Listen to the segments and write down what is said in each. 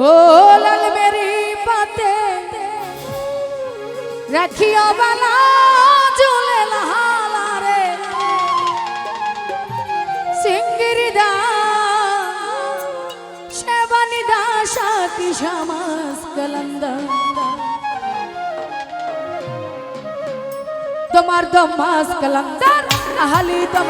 ও লাল বেরি রাখিও বালা জুলে সিঙ্গিরি দা, শেবানি দা সাতি তোমার দমাস কলন্দর আহলি তম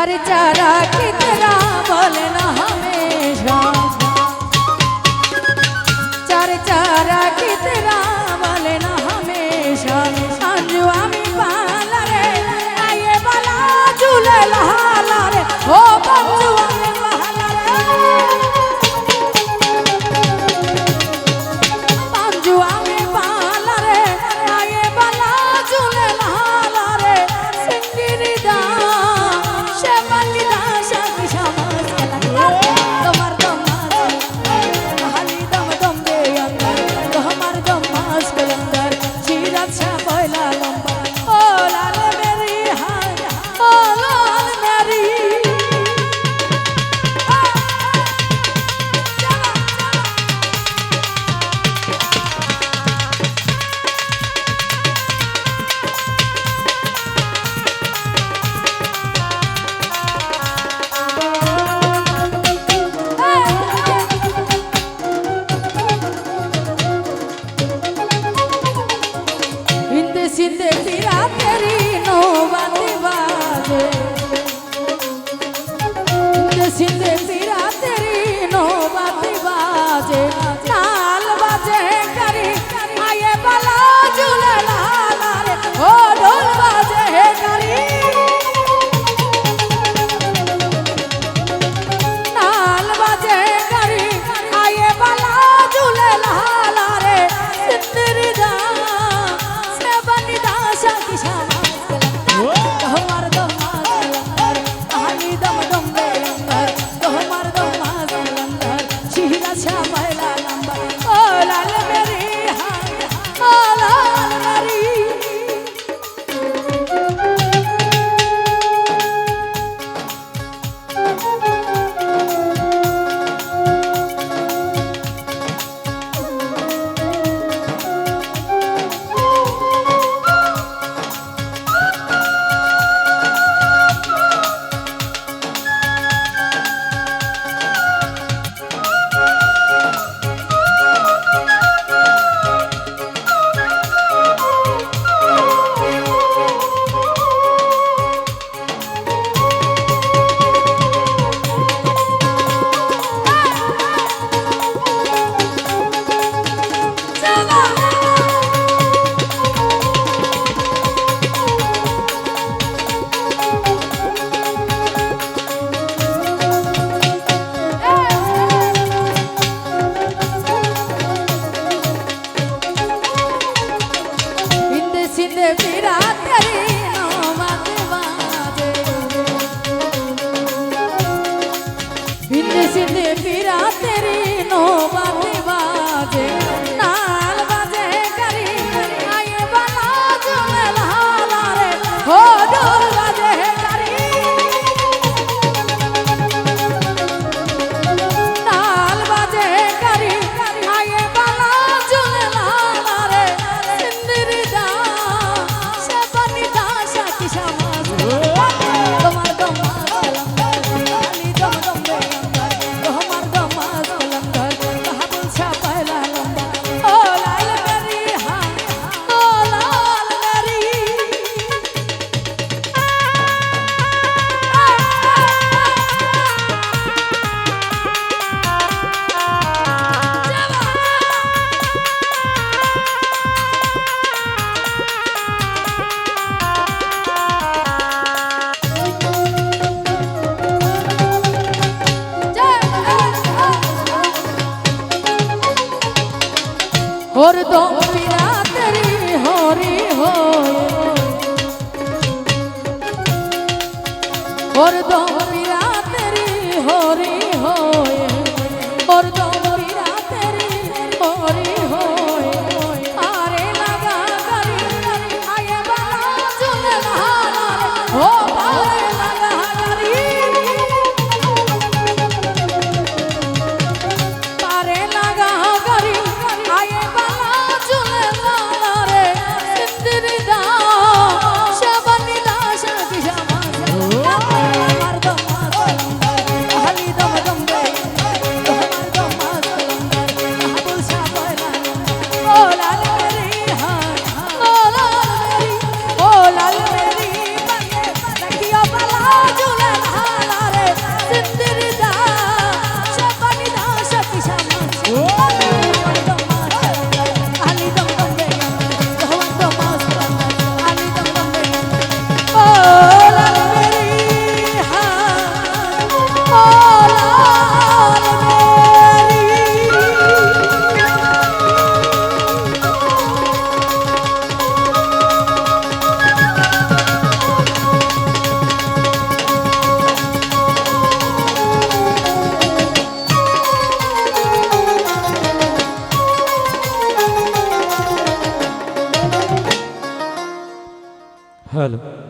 যার যারা কিতরা বলে না দেবীরা और दो बिना तेरी होरी हो और दो बिना तेरी होरी हो और दो